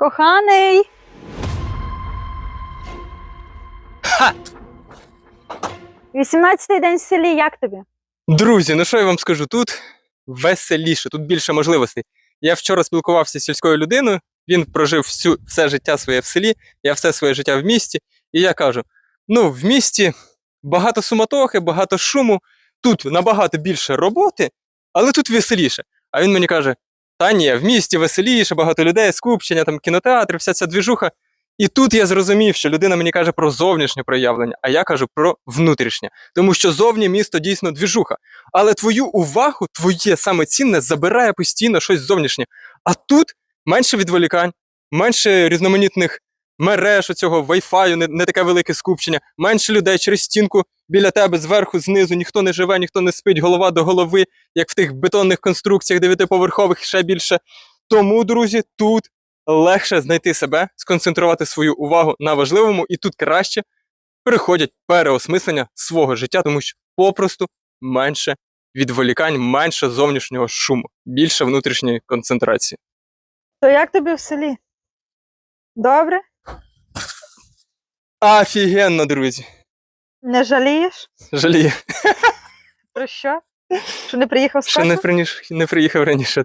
Коханий. Ха! 18-й день в селі, як тобі? Друзі, ну що я вам скажу? Тут веселіше, тут більше можливостей. Я вчора спілкувався з сільською людиною, він прожив всю, все життя своє в селі, я все своє життя в місті. І я кажу: ну, в місті багато суматохи, багато шуму, тут набагато більше роботи, але тут веселіше. А він мені каже: та ні, в місті веселіше, багато людей, скупчення, там кінотеатр, вся ця двіжуха. І тут я зрозумів, що людина мені каже про зовнішнє проявлення, а я кажу про внутрішнє. Тому що зовні місто дійсно двіжуха. Але твою увагу, твоє саме цінне забирає постійно щось зовнішнє. А тут менше відволікань, менше різноманітних мереж, оцього вайфаю, не, не таке велике скупчення, менше людей через стінку біля тебе зверху, знизу, ніхто не живе, ніхто не спить, голова до голови, як в тих бетонних конструкціях дев'ятиповерхових ще більше. Тому, друзі, тут легше знайти себе, сконцентрувати свою увагу на важливому, і тут краще приходять переосмислення свого життя, тому що попросту менше відволікань, менше зовнішнього шуму, більше внутрішньої концентрації. То як тобі в селі? Добре? Офігенно, друзі! Не жалієш? Жалію, Про що? Що не приїхав з що не, приніш, не приїхав раніше.